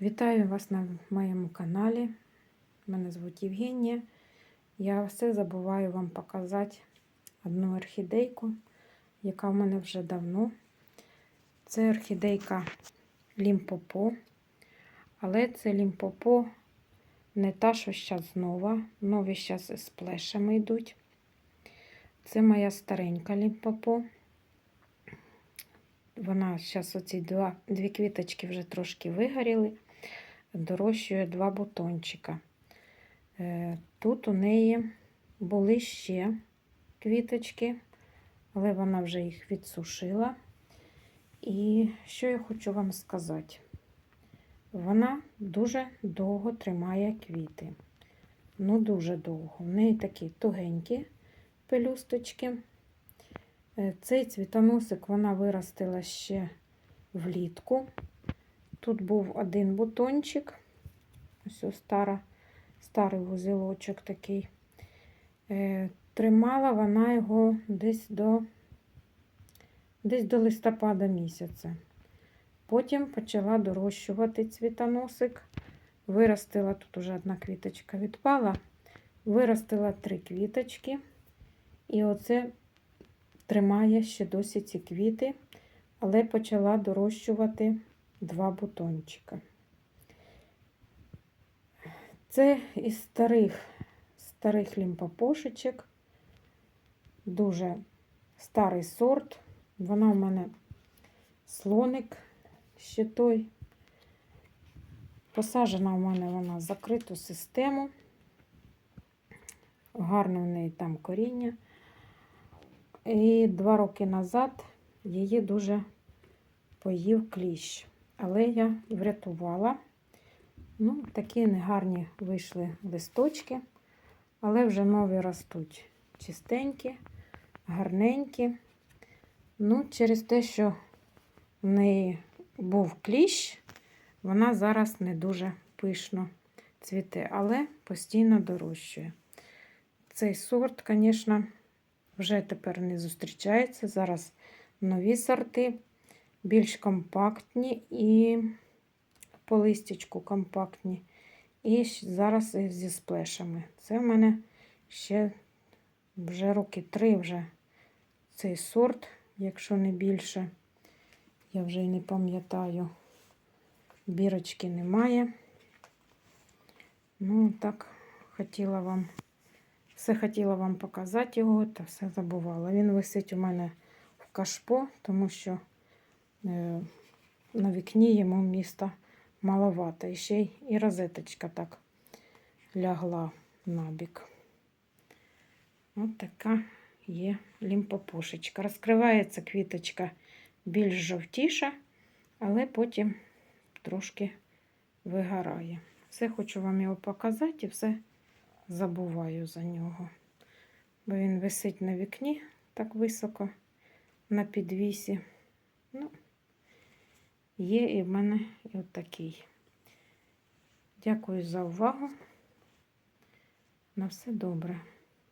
Вітаю вас на моєму каналі. Мене звуть Євгенія. Я все забуваю вам показати одну орхідейку, яка в мене вже давно. Це орхідейка Лімпопо. Але це Лімпопо не та, що зараз нова. Нові зараз з плешами йдуть. Це моя старенька Лімпопо. Вона зараз оці два, дві квіточки вже трошки вигоріли, дорощує два бутончика. Е, Тут у неї були ще квіточки, але вона вже їх відсушила. І що я хочу вам сказати? Вона дуже довго тримає квіти. Ну, дуже довго. В неї такі тугенькі пелюсточки. Е, Цей цвітоносик вона виростила ще влітку. Тут був один бутончик, ось ось стара, старий вузелочок такий. Е, Тримала вона його десь до, десь до листопада місяця. Потім почала дорощувати цвітоносик. Виростила, тут уже одна квіточка відпала, виростила три квіточки. І оце тримає ще досі ці квіти, але почала дорощувати два бутончика. Це із старих старих лімпопошечок, дуже старий сорт. Вона у мене слоник ще той. Посаджена у мене вона в закриту систему. Гарне в неї там коріння. І два роки назад її дуже поїв кліщ. Але я врятувала. Ну, такі негарні вийшли листочки, але вже нові ростуть чистенькі, гарненькі. Ну, через те, що в неї був кліщ, вона зараз не дуже пишно цвіте, але постійно дорощує. Цей сорт, звісно, вже тепер не зустрічається. Зараз нові сорти, більш компактні і по листячку компактні. І зараз зі сплешами. Це в мене ще вже роки три вже цей сорт, якщо не більше. Я вже й не пам'ятаю, бірочки немає. Ну, так, хотіла вам. Все хотіла вам показати його, та все забувала. Він висить у мене в кашпо, тому що на вікні йому міста маловато. І ще й і розеточка так лягла набік. Ось така є лімпопушечка. Розкривається квіточка більш жовтіша, але потім трошки вигорає. Все хочу вам його показати і все забуваю за нього. Бо він висить на вікні так високо на підвісі. Ну, є і в мене і отакий. Дякую за увагу. На все добре.